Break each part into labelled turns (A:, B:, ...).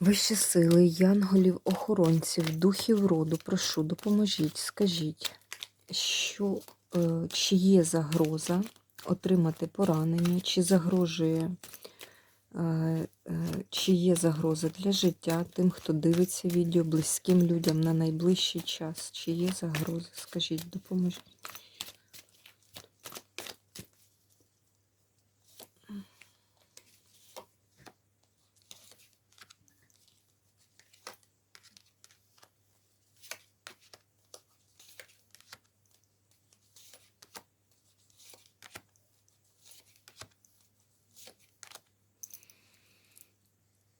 A: Вищі сили, янголів, охоронців, духів роду, прошу, допоможіть, скажіть, що, е, чи є загроза отримати поранення, чи загрожує, е, е, чи є загроза для життя тим, хто дивиться відео, близьким людям на найближчий час. Чи є загроза? Скажіть, допоможіть.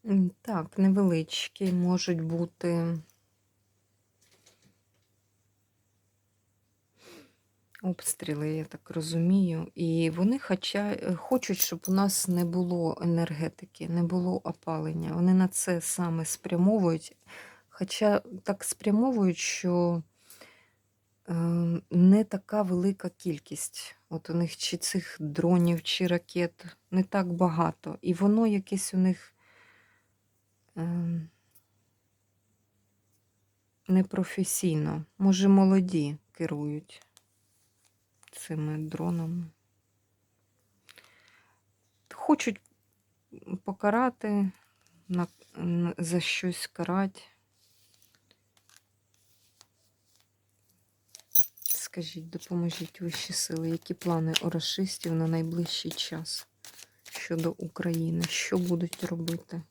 A: М, Так, невеличкі можуть бути обстріли, я так розумію. І вони хоча, хочуть, щоб у нас не було енергетики, не було опалення. Вони на це саме спрямовують. Хоча так спрямовують, що е, не така велика кількість. От у них чи цих дронів, чи ракет не так багато. І воно якесь у них. Ем, непрофесійно. Може, молоді керують цими дронами. Хочуть покарати, за щось карати. Скажіть, допоможіть вищі сили, які плани у расистів на найближчий час щодо України? Що будуть робити?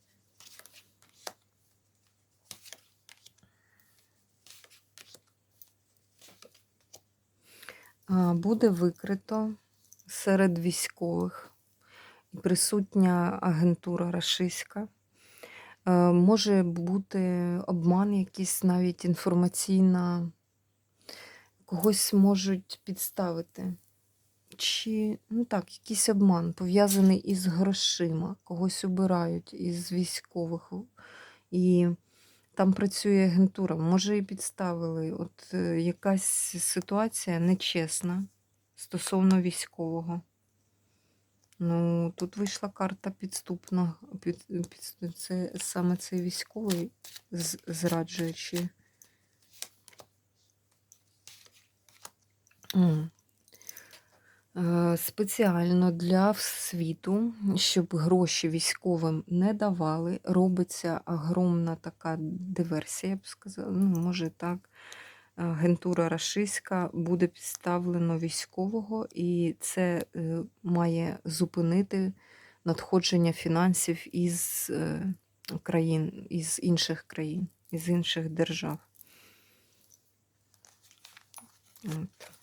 A: Буде викрито серед військових і присутня агентура рашистська. Е, Може бути обман, якийсь навіть інформаційна, когось можуть підставити. Чи, ну так, якийсь обман пов'язаний із грошима, когось обирають із військових. І там працює агентура. Може, і підставили. От е, якась ситуація нечесна стосовно військового. Ну, тут вийшла карта підступна. Під, під, це саме цей військовий зраджуючи. М. Спеціально для світу, щоб гроші військовим не давали, робиться огромна така диверсія, я б сказала. Ну, може так. Агентура рашистська буде підставлено військового, і це е, має зупинити надходження фінансів із е, країн, із інших країн, із інших держав. От.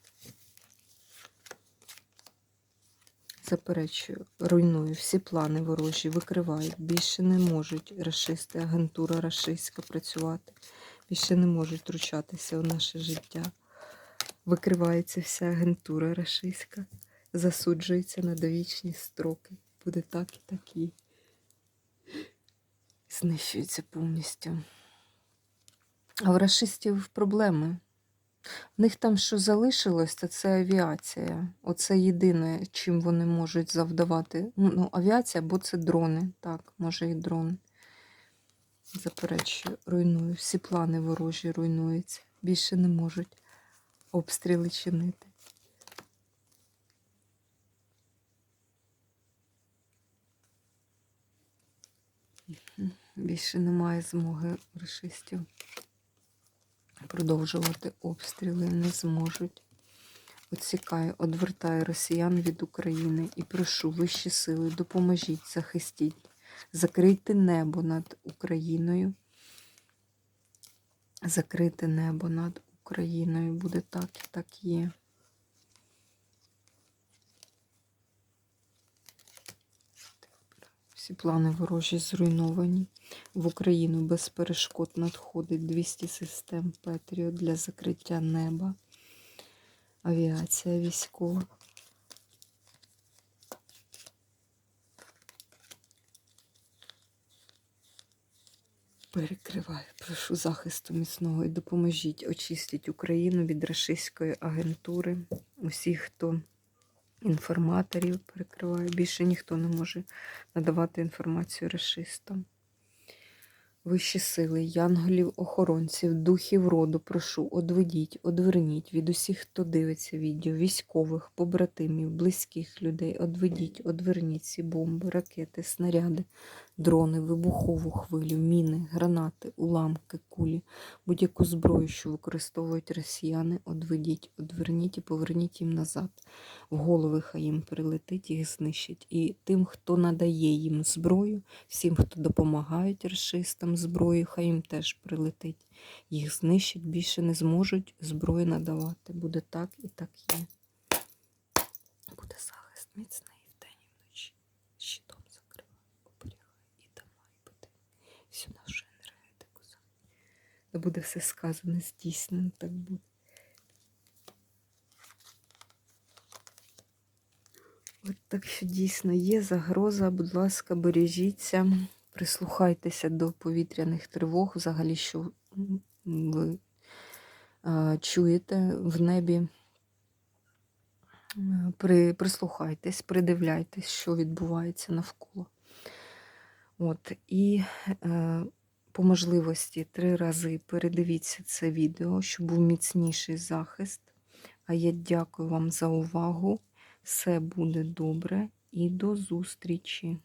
A: Заперечую, руйную всі плани ворожі, викривають. Більше не можуть расисти, агентура рашистська працювати. Більше не можуть втручатися у наше життя. Викривається вся агентура рашистська, засуджується на довічні строки. Буде так і такі. Знищується повністю. А в рашистів проблеми. В них там що залишилось, то це авіація. Оце єдине, чим вони можуть завдавати. Ну, ну, авіація, бо це дрони. Так, може і дрони. Заперечую, руйную. Всі плани ворожі руйнуються. Більше не можуть обстріли чинити. Більше немає змоги рашистів продовжувати обстріли не зможуть. Оцікаю, одвертаю росіян від України і прошу вищі сили, допоможіть, захистіть, закрийте небо над Україною. Закрите небо над Україною. Буде так і так є. Всі плани ворожі зруйновані. В Україну без перешкод надходить 200 систем Петріо для закриття неба. Авіація військова. Перекриваю, прошу захисту міцного і допоможіть очистіть Україну від рашистської агентури. Усіх, хто інформаторів перекриває. Більше ніхто не може надавати інформацію расистам. Вищі сили, янголів, охоронців, духів роду, прошу, одведіть, одверніть від усіх, хто дивиться відео, військових, побратимів, близьких людей, одведіть, одверніть ці бомби, ракети, снаряди, дрони, вибухову хвилю, міни, гранати, уламки, кулі, будь-яку зброю, що використовують росіяни, одведіть, одверніть і поверніть їм назад. В голови хай їм прилетить, їх знищить. І тим, хто надає їм зброю, всім, хто допомагають расистам зброю, хай їм теж прилетить. Їх знищать, більше не зможуть зброю надавати. Буде так і так є. Буде захист міцний вдень і вночі. Щитом закриває, оберігає і дома, і будинки. Всю нашу енергетику. Та буде все сказане, здійснено, так буде. От так що дійсно є загроза, будь ласка, бережіться, прислухайтеся до повітряних тривог, взагалі, що ви чуєте в небі. Е, При, прислухайтесь, придивляйтесь, що відбувається навколо. От, і е, по можливості три рази передивіться це відео, щоб був міцніший захист. А я дякую вам за увагу. Все буде добре і до зустрічі!